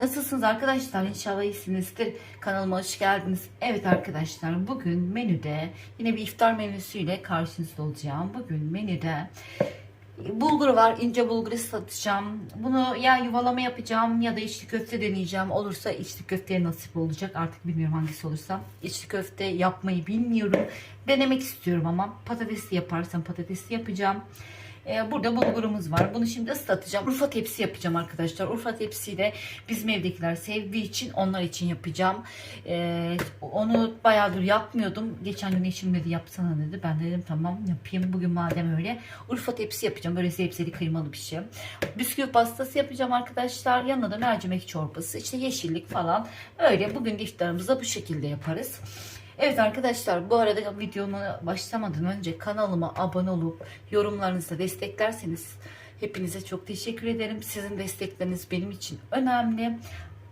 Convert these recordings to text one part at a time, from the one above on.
Nasılsınız arkadaşlar? İnşallah iyisinizdir. Kanalıma hoş geldiniz. Evet arkadaşlar bugün menüde yine bir iftar menüsüyle karşınızda olacağım. Bugün menüde bulgur var. ince bulgur satacağım. Bunu ya yuvalama yapacağım ya da içli köfte deneyeceğim. Olursa içli köfteye nasip olacak. Artık bilmiyorum hangisi olursa. İçli köfte yapmayı bilmiyorum. Denemek istiyorum ama patatesli yaparsam patatesli yapacağım. Ee, Burada bulgurumuz var. Bunu şimdi ıslatacağım. Urfa tepsi yapacağım arkadaşlar. Urfa tepsiyle bizim evdekiler sevdiği için onlar için yapacağım. Ee, onu bayağıdır yapmıyordum. Geçen gün eşim dedi yapsana dedi. Ben de dedim tamam yapayım. Bugün madem öyle. Urfa tepsi yapacağım. Böyle sebzeli kıymalı bir şey. Bisküvi pastası yapacağım arkadaşlar. Yanına da mercimek çorbası. işte yeşillik falan. Öyle bugün de iftarımızı da bu şekilde yaparız. Evet arkadaşlar bu arada videoma başlamadan önce kanalıma abone olup yorumlarınızla desteklerseniz hepinize çok teşekkür ederim. Sizin destekleriniz benim için önemli.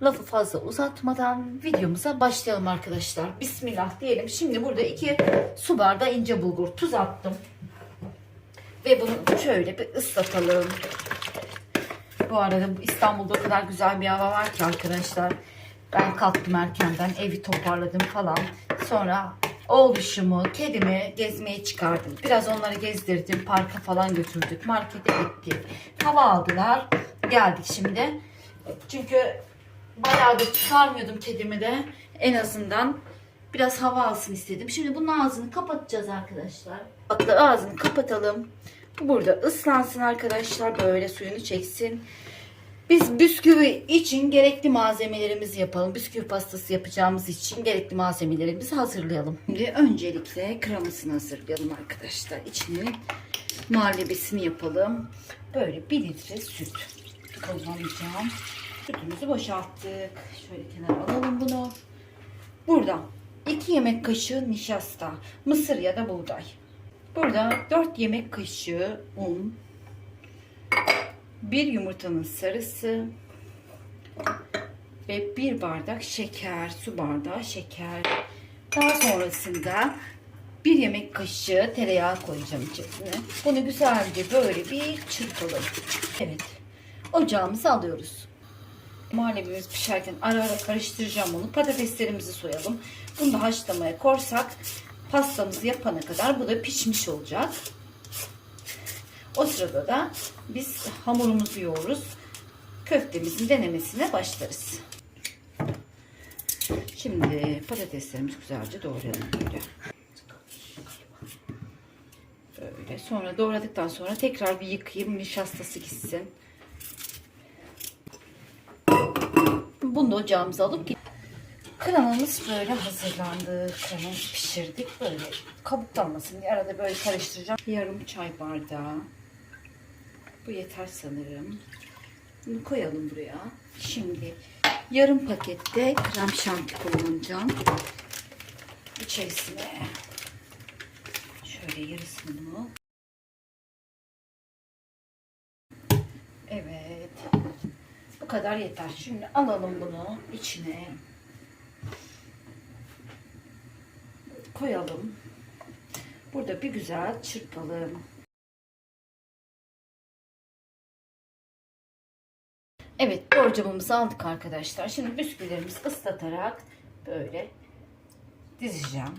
Lafı fazla uzatmadan videomuza başlayalım arkadaşlar. Bismillah diyelim. Şimdi burada iki su bardağı ince bulgur tuz attım. Ve bunu şöyle bir ıslatalım. Bu arada İstanbul'da o kadar güzel bir hava var ki arkadaşlar. Ben kalktım erkenden evi toparladım falan. Sonra oğluşumu, kedimi gezmeye çıkardım. Biraz onları gezdirdim. Parka falan götürdük. Markete gittik. Hava aldılar. Geldik şimdi. Çünkü bayağıdır çıkarmıyordum kedimi de. En azından biraz hava alsın istedim. Şimdi bunun ağzını kapatacağız arkadaşlar. Hatta ağzını kapatalım. Bu burada ıslansın arkadaşlar. Böyle suyunu çeksin. Biz bisküvi için gerekli malzemelerimizi yapalım. Bisküvi pastası yapacağımız için gerekli malzemelerimizi hazırlayalım. Şimdi öncelikle kremasını hazırlayalım arkadaşlar. İçine muhallebisini yapalım. Böyle 1 litre süt kullanacağım. Sütümüzü boşalttık. Şöyle kenara alalım bunu. Burada 2 yemek kaşığı nişasta, mısır ya da buğday. Burada 4 yemek kaşığı un, bir yumurtanın sarısı ve bir bardak şeker, su bardağı şeker. Daha sonrasında bir yemek kaşığı tereyağı koyacağım içerisine. Bunu güzelce böyle bir çırpalım. Evet. Ocağımıza alıyoruz. Muhallebimiz pişerken ara ara karıştıracağım onu. Patateslerimizi soyalım. Bunu da haşlamaya korsak pastamızı yapana kadar bu da pişmiş olacak. O sırada da biz hamurumuzu yoğururuz. Köftemizin denemesine başlarız. Şimdi patateslerimizi güzelce doğrayalım böyle. Böyle. Sonra doğradıktan sonra tekrar bir yıkayayım nişastası gitsin. Bunu da ocağımıza alıp Kremamız böyle hazırlandı. Kremamızı pişirdik. Böyle kabuklanmasın diye arada böyle karıştıracağım. Yarım çay bardağı. Bu yeter sanırım. Bunu koyalım buraya. Şimdi yarım pakette krem şanti kullanacağım. İçerisine şöyle yarısını Evet. Bu kadar yeter. Şimdi alalım bunu içine. Koyalım. Burada bir güzel çırpalım. Evet borcamımızı aldık arkadaşlar. Şimdi bisküvilerimizi ıslatarak böyle dizeceğim.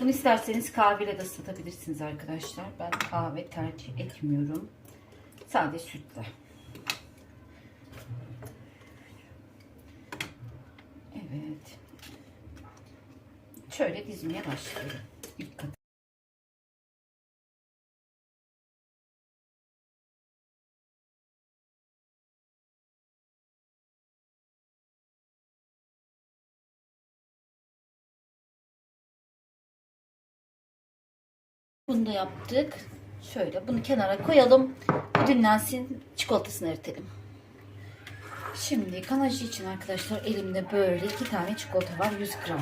Bunu isterseniz kahveyle de ıslatabilirsiniz arkadaşlar. Ben kahve tercih etmiyorum. Sadece sütle. Evet. Şöyle dizmeye başlıyorum. İlk kat. Bunu da yaptık. Şöyle bunu kenara koyalım. Bu dinlensin. Çikolatasını eritelim. Şimdi kanajı için arkadaşlar elimde böyle iki tane çikolata var 100 gram.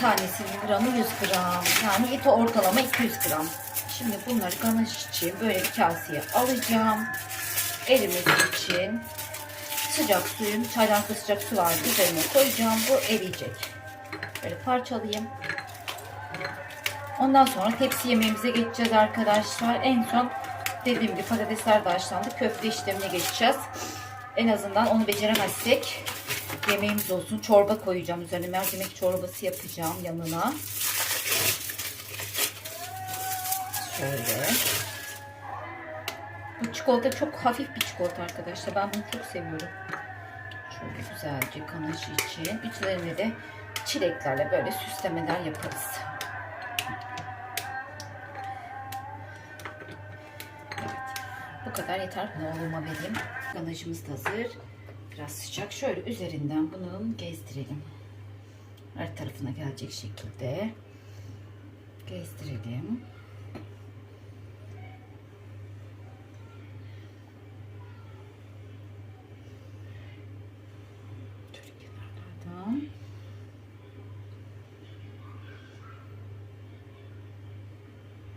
Tanesinin gramı 100 gram. Yani eti ortalama 200 gram. Şimdi bunları ganaj için böyle bir kaseye alacağım. Elimiz için sıcak suyun, çaydanlıkta sıcak su vardı üzerine koyacağım. Bu eriyecek. Böyle parçalayayım. Ondan sonra tepsi yemeğimize geçeceğiz arkadaşlar. En son dediğim gibi patatesler de haşlandı. Köfte işlemine geçeceğiz. En azından onu beceremezsek yemeğimiz olsun. Çorba koyacağım üzerine. Mercimek çorbası yapacağım yanına. Şöyle. Bu çikolata çok hafif bir çikolata arkadaşlar. Ben bunu çok seviyorum. Şöyle güzelce kanaşı için. Üzerine de çileklerle böyle süslemeler yaparız. Kadar yeter. Oğluma vereyim. Ganajımız da hazır. Biraz sıcak. Şöyle üzerinden bunu gezdirelim. Her tarafına gelecek şekilde gezdirelim.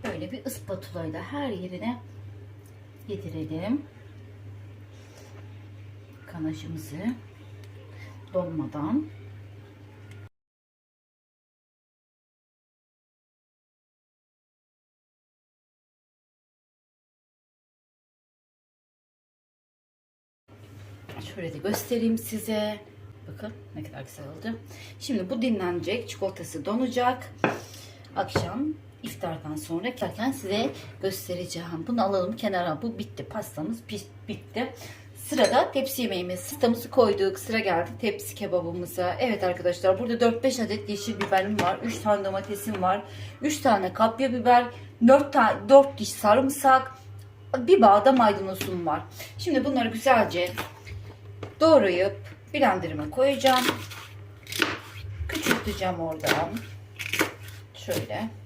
Böyle bir ıspatulayla her yerine yedirelim. Kanaşımızı donmadan. Şöyle de göstereyim size. Bakın ne kadar güzel oldu. Şimdi bu dinlenecek. Çikolatası donacak. Akşam iftardan sonra zaten size göstereceğim. Bunu alalım kenara. Bu bitti. Pastamız bitti. Sırada tepsi yemeğimiz. Pastamızı koyduk. Sıra geldi tepsi kebabımıza. Evet arkadaşlar burada 4-5 adet yeşil biberim var. 3 tane domatesim var. 3 tane kapya biber. 4, tane, 4 diş sarımsak. Bir bağ da maydanozum var. Şimdi bunları güzelce doğrayıp blenderıma koyacağım. Küçülteceğim oradan. Şöyle.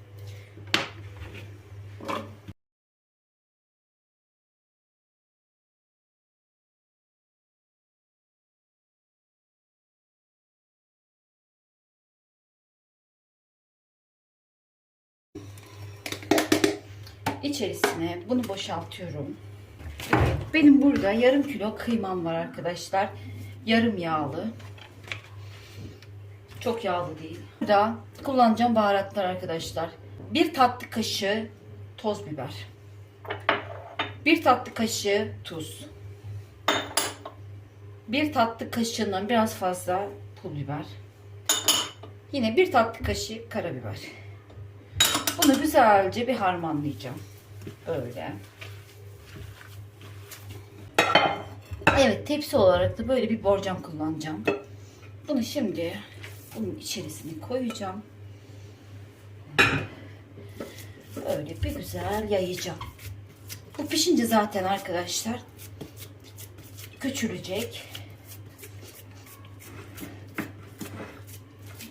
İçerisine bunu boşaltıyorum. Benim burada yarım kilo kıymam var arkadaşlar. Yarım yağlı. Çok yağlı değil. Burada kullanacağım baharatlar arkadaşlar. Bir tatlı kaşığı toz biber. Bir tatlı kaşığı tuz. Bir tatlı kaşığından biraz fazla pul biber. Yine bir tatlı kaşığı karabiber. Bunu güzelce bir harmanlayacağım. Böyle. Evet tepsi olarak da böyle bir borcam kullanacağım. Bunu şimdi bunun içerisine koyacağım. Öyle bir güzel yayacağım. Bu pişince zaten arkadaşlar küçülecek.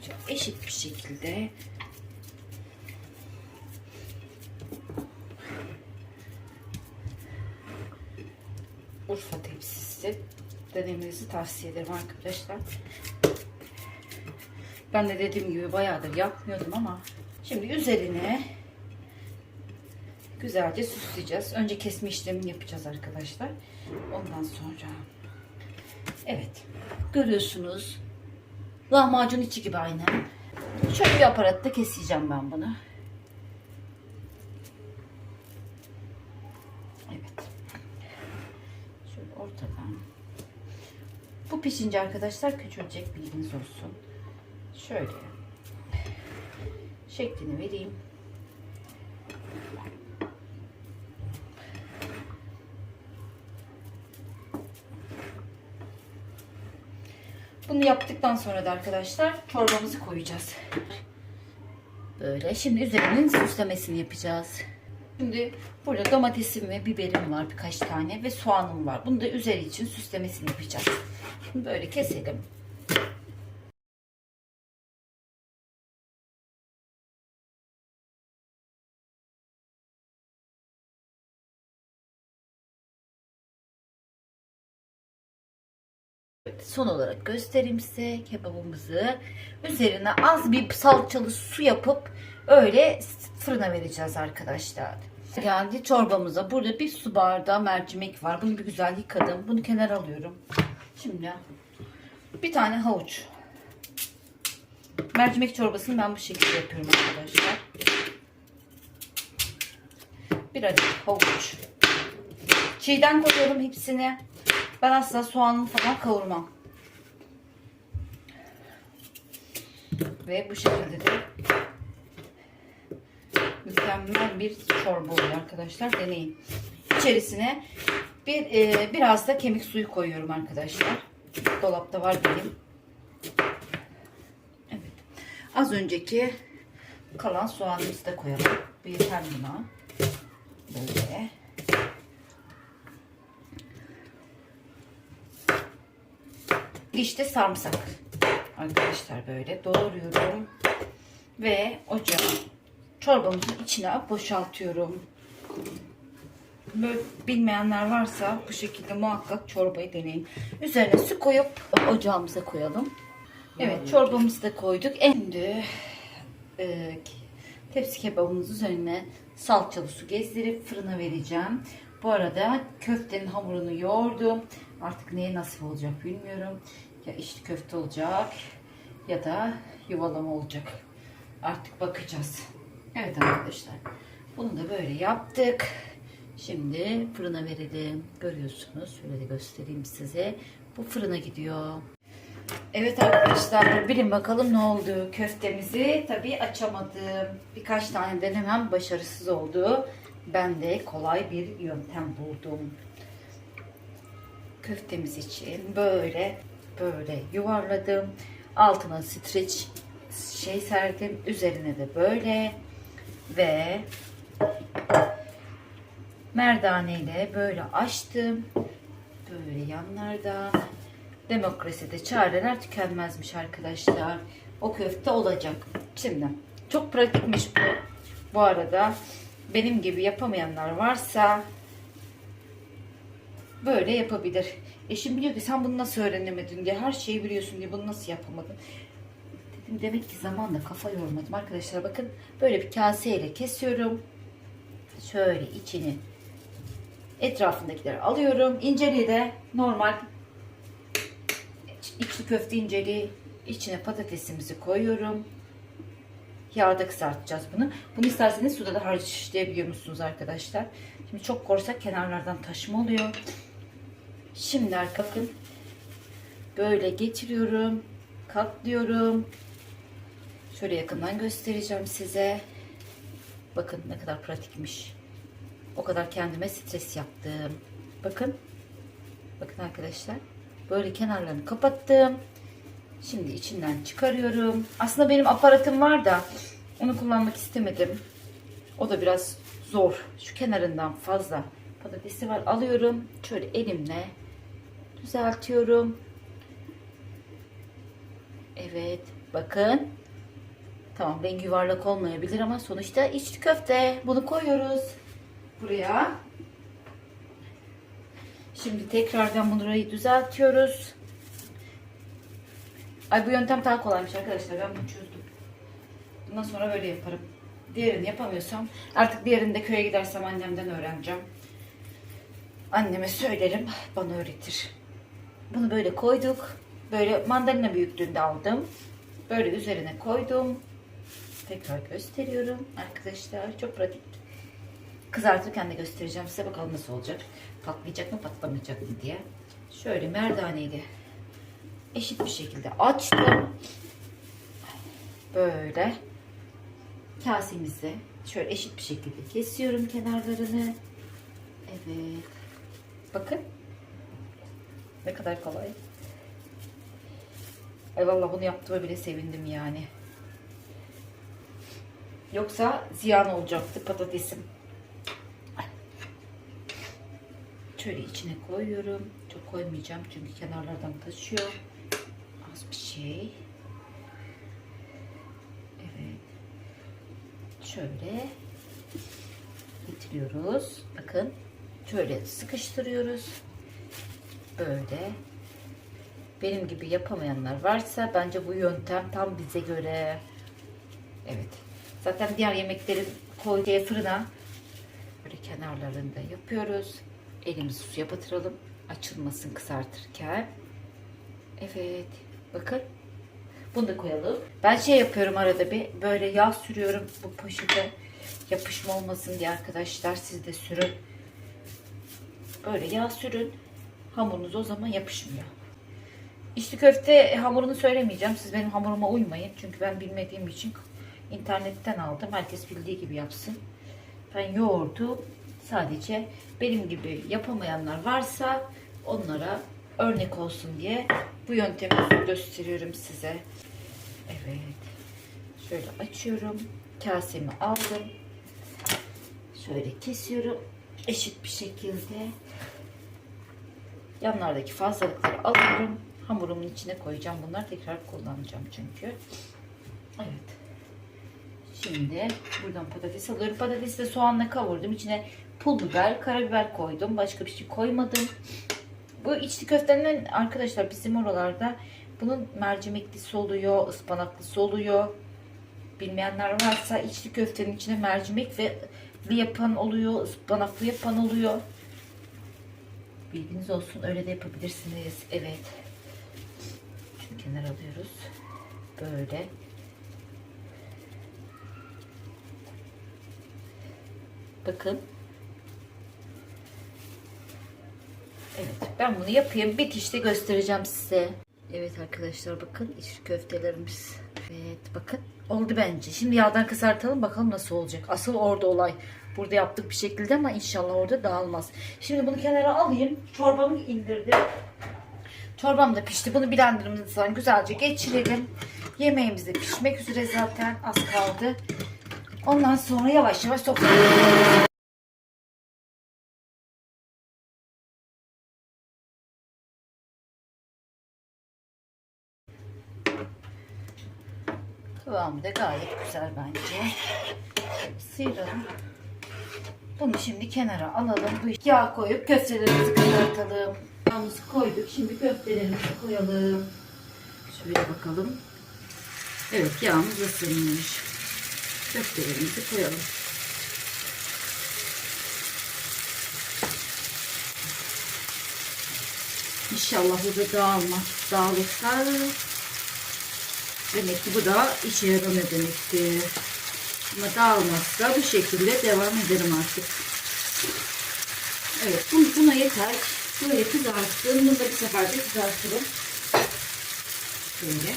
Çok eşit bir şekilde Urfa tepsisi denemenizi tavsiye ederim arkadaşlar. Ben de dediğim gibi bayağıdır yapmıyordum ama şimdi üzerine güzelce süsleyeceğiz. Önce kesme işlemini yapacağız arkadaşlar. Ondan sonra evet görüyorsunuz lahmacun içi gibi aynı. Şöyle bir aparatta keseceğim ben bunu. Evet. Şöyle ortadan. Bu pişince arkadaşlar küçülecek bilginiz olsun. Şöyle şeklini vereyim. Bunu yaptıktan sonra da arkadaşlar çorbamızı koyacağız. Böyle. Şimdi üzerinin süslemesini yapacağız. Şimdi burada domatesim ve biberim var birkaç tane ve soğanım var. Bunu da üzeri için süslemesini yapacağız. Şimdi böyle keselim. Son olarak göstereyim size kebabımızı. Üzerine az bir salçalı su yapıp öyle fırına vereceğiz arkadaşlar. Yani çorbamıza burada bir su bardağı mercimek var. Bunu bir güzel yıkadım. Bunu kenara alıyorum. Şimdi bir tane havuç. Mercimek çorbasını ben bu şekilde yapıyorum arkadaşlar. Bir adet havuç. Çiğden koyuyorum hepsini. Ben asla soğanlı falan kavurmam. Ve bu şekilde de mükemmel bir çorba oluyor arkadaşlar. Deneyin. İçerisine bir e, biraz da kemik suyu koyuyorum arkadaşlar. Dolapta var benim. Evet. Az önceki kalan soğanımızı da koyalım. Bir yeter buna. Böyle. İşte sarımsak. Arkadaşlar böyle doğruyorum. Ve ocağa çorbamızın içine boşaltıyorum. Böyle bilmeyenler varsa bu şekilde muhakkak çorbayı deneyin. Üzerine su koyup ocağımıza koyalım. Evet çorbamızı da koyduk. Şimdi e, tepsi kebabımızın üzerine salçalı su gezdirip fırına vereceğim. Bu arada köftenin hamurunu yoğurdum. Artık neye nasip olacak bilmiyorum. Ya içli köfte olacak ya da yuvalama olacak. Artık bakacağız. Evet arkadaşlar. Bunu da böyle yaptık. Şimdi fırına verelim. Görüyorsunuz. Şöyle de göstereyim size. Bu fırına gidiyor. Evet arkadaşlar bilin bakalım ne oldu. Köftemizi tabii açamadım. Birkaç tane denemem başarısız oldu. Ben de kolay bir yöntem buldum. Köftemiz için böyle böyle yuvarladım. Altına streç şey serdim. Üzerine de böyle ve merdane ile böyle açtım. Böyle yanlardan demokraside çareler tükenmezmiş arkadaşlar. O köfte olacak. Şimdi çok pratikmiş bu. Bu arada benim gibi yapamayanlar varsa böyle yapabilir. Eşim diyor ki sen bunu nasıl öğrenemedin diye her şeyi biliyorsun diye bunu nasıl yapamadın. Dedim demek ki zamanla kafa yormadım arkadaşlar bakın böyle bir kaseyle kesiyorum. Şöyle içini etrafındakileri alıyorum. İnceliği de normal içli köfte inceliği içine patatesimizi koyuyorum. Yağda kızartacağız bunu. Bunu isterseniz suda da harçlayabiliyor musunuz arkadaşlar? Şimdi çok korsak kenarlardan taşma oluyor. Şimdi bakın böyle getiriyorum. Katlıyorum. Şöyle yakından göstereceğim size. Bakın ne kadar pratikmiş. O kadar kendime stres yaptım. Bakın. Bakın arkadaşlar. Böyle kenarlarını kapattım. Şimdi içinden çıkarıyorum. Aslında benim aparatım var da onu kullanmak istemedim. O da biraz zor. Şu kenarından fazla patatesi var. Alıyorum. Şöyle elimle düzeltiyorum. Evet. Bakın. Tamam rengi yuvarlak olmayabilir ama sonuçta içli köfte. Bunu koyuyoruz. Buraya. Şimdi tekrardan burayı düzeltiyoruz. Ay bu yöntem daha kolaymış arkadaşlar. Ben bunu çözdüm. Bundan sonra böyle yaparım. Diğerini yapamıyorsam artık diğerini de köye gidersem annemden öğreneceğim. Anneme söylerim. Bana öğretir. Bunu böyle koyduk. Böyle mandalina büyüklüğünde aldım. Böyle üzerine koydum. Tekrar gösteriyorum arkadaşlar. Çok pratik. Kızartırken de göstereceğim size. Bakalım nasıl olacak. Patlayacak mı patlamayacak mı diye. Şöyle merdaneyle eşit bir şekilde açtım. Böyle kasemizi şöyle eşit bir şekilde kesiyorum kenarlarını. Evet. Bakın. Ne kadar kolay. Ay vallahi bunu yaptığıma bile sevindim yani. Yoksa ziyan olacaktı patatesim. Şöyle içine koyuyorum. Çok koymayacağım çünkü kenarlardan taşıyor. Az bir şey. Evet. Şöyle getiriyoruz. Bakın. Şöyle sıkıştırıyoruz. Böyle. Benim gibi yapamayanlar varsa bence bu yöntem tam bize göre. Evet. Zaten diğer yemeklerin koyduğu fırına böyle kenarlarında yapıyoruz. Elimizi suya batıralım. Açılmasın kızartırken. Evet. Bakın. Bunu da koyalım. Ben şey yapıyorum arada bir. Böyle yağ sürüyorum bu poşete. Yapışma olmasın diye arkadaşlar. Siz de sürün. Böyle yağ sürün. hamurunuz o zaman yapışmıyor. İçli köfte hamurunu söylemeyeceğim. Siz benim hamuruma uymayın. Çünkü ben bilmediğim için internetten aldım. Herkes bildiği gibi yapsın. Ben yoğurdu sadece benim gibi yapamayanlar varsa onlara örnek olsun diye bu yöntemi gösteriyorum size. Evet. Şöyle açıyorum. Kasemi aldım. Şöyle kesiyorum. Eşit bir şekilde. Yanlardaki fazlalıkları alıyorum. Hamurumun içine koyacağım. Bunları tekrar kullanacağım çünkü. Evet. Şimdi buradan patates alıyorum. Patatesi de soğanla kavurdum. İçine pul biber, karabiber koydum. Başka bir şey koymadım. Bu içli köftenin arkadaşlar bizim oralarda bunun mercimeklisi oluyor, ıspanaklısı oluyor. Bilmeyenler varsa içli köftenin içine mercimek ve yapan oluyor, ıspanaklı yapan oluyor. Bilginiz olsun öyle de yapabilirsiniz. Evet. Şimdi kenara alıyoruz. Böyle. Bakın. Evet ben bunu yapayım. Bitişte göstereceğim size. Evet arkadaşlar bakın içli köftelerimiz. Evet bakın oldu bence. Şimdi yağdan kızartalım bakalım nasıl olacak. Asıl orada olay. Burada yaptık bir şekilde ama inşallah orada dağılmaz. Şimdi bunu kenara alayım. Çorbamı indirdim. Çorbam da pişti. Bunu blenderımızdan güzelce geçirelim. Yemeğimiz de pişmek üzere zaten. Az kaldı. Ondan sonra yavaş yavaş sofraya Kıvamı da gayet güzel bence. Sıyıralım. Bunu şimdi kenara alalım. Bu yağ koyup köftelerimizi kızartalım. Yağımızı koyduk. Şimdi köftelerimizi koyalım. Şöyle bakalım. Evet yağımız ısınmış. Köftelerimizi koyalım. İnşallah bu da dağılmaz. Dağılırsa Demek ki bu da işe yaramıyor demektir. Ama dağılmazsa bu şekilde devam ederim artık. Evet buna yeter. Böyle kızarttım. Bunu da bir seferde kızartırım. Böyle.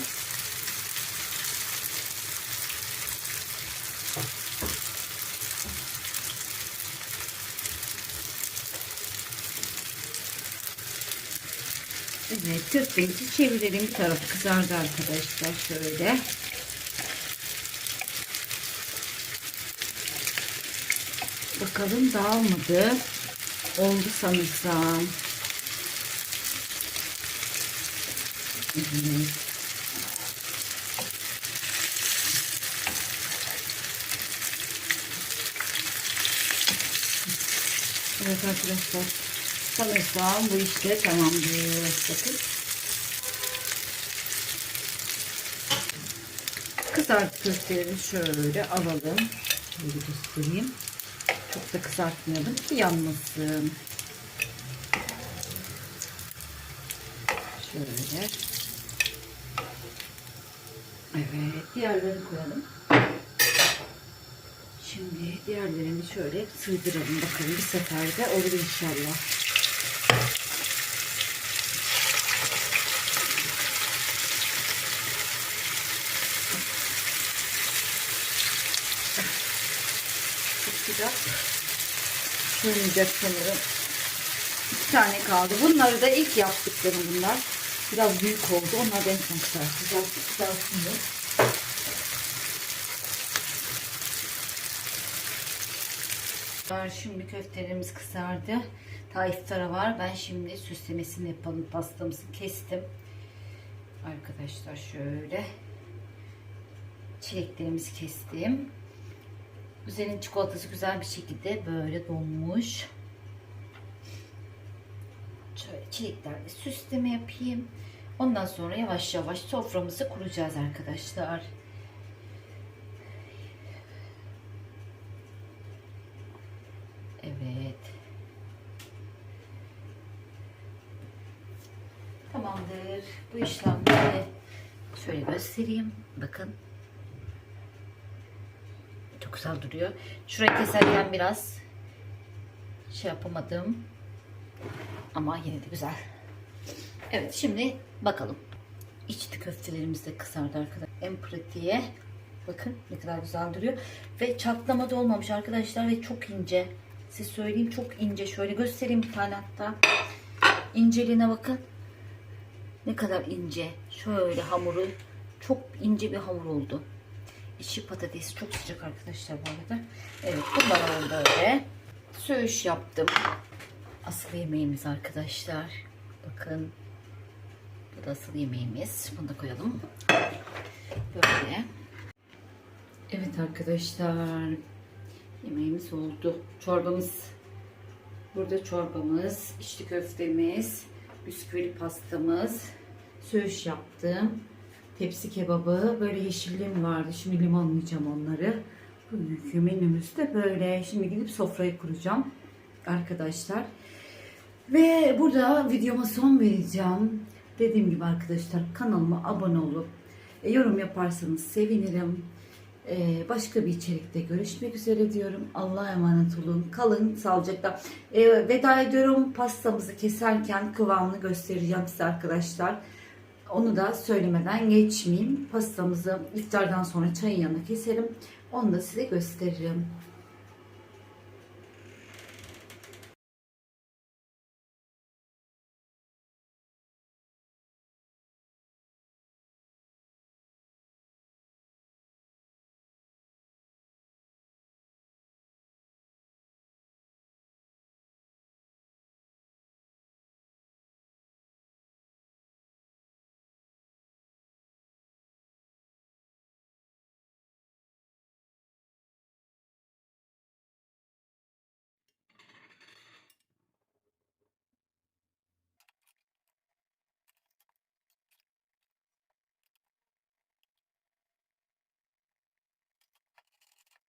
45'i çevirelim. Bir tarafı kızardı arkadaşlar. Şöyle. Bakalım dağılmadı. Oldu sanırsam. Evet. Evet arkadaşlar. Sanırsam bu işte tamamdır. Bakın. Kızart köfteleri şöyle alalım. Şöyle göstereyim. Çok da kızartmayalım ki yanmasın. Şöyle. Evet. Diğerlerini koyalım. Şimdi diğerlerini şöyle sığdıralım. Bakalım bir seferde olur inşallah. Çok güzel. Sığmayacak sanırım. İki tane kaldı. Bunları da ilk yaptıklarım bunlar. Biraz büyük oldu. Onlar da en son kızartacağız. Kızartmıyor. Şimdi köftelerimiz kızardı. Ta iftara var. Ben şimdi süslemesini yapalım. Pastamızı kestim. Arkadaşlar şöyle. Çileklerimizi kestim. Üzerinin çikolatası güzel bir şekilde böyle donmuş. Şöyle çileklerle süsleme yapayım. Ondan sonra yavaş yavaş soframızı kuracağız arkadaşlar. Evet. Tamamdır. Bu işlemleri şöyle göstereyim. Bakın. Güzel duruyor. Şurayı keserken biraz şey yapamadım. ama yine de güzel. Evet şimdi bakalım. İçli köftelerimiz de kızardı arkadaşlar. En pratiğe bakın ne kadar güzel duruyor. Ve çatlama da olmamış arkadaşlar ve çok ince. Size söyleyeyim çok ince. Şöyle göstereyim bir tane hatta. İnceliğine bakın. Ne kadar ince. Şöyle hamuru çok ince bir hamur oldu. İçi patatesi çok sıcak arkadaşlar bu arada. Evet bunlar oldu öyle. Söğüş yaptım. Asıl yemeğimiz arkadaşlar. Bakın. Bu da asıl yemeğimiz. Bunu da koyalım. Böyle. Evet arkadaşlar. Yemeğimiz oldu. Çorbamız. Burada çorbamız, içli köftemiz, bisküvili pastamız, söğüş yaptım. Tepsi kebabı, böyle yeşilliğim vardı. Şimdi limonlayacağım onları. Bugünkü menümüz de böyle. Şimdi gidip sofrayı kuracağım arkadaşlar. Ve burada videoma son vereceğim. Dediğim gibi arkadaşlar kanalıma abone olup e, yorum yaparsanız sevinirim. E, başka bir içerikte görüşmek üzere diyorum. Allah'a emanet olun. Kalın sağlıcakla. E, veda ediyorum. Pastamızı keserken kıvamını göstereceğim size arkadaşlar. Onu da söylemeden geçmeyeyim. Pastamızı iftardan sonra çayın yanına keserim. Onu da size gösteririm.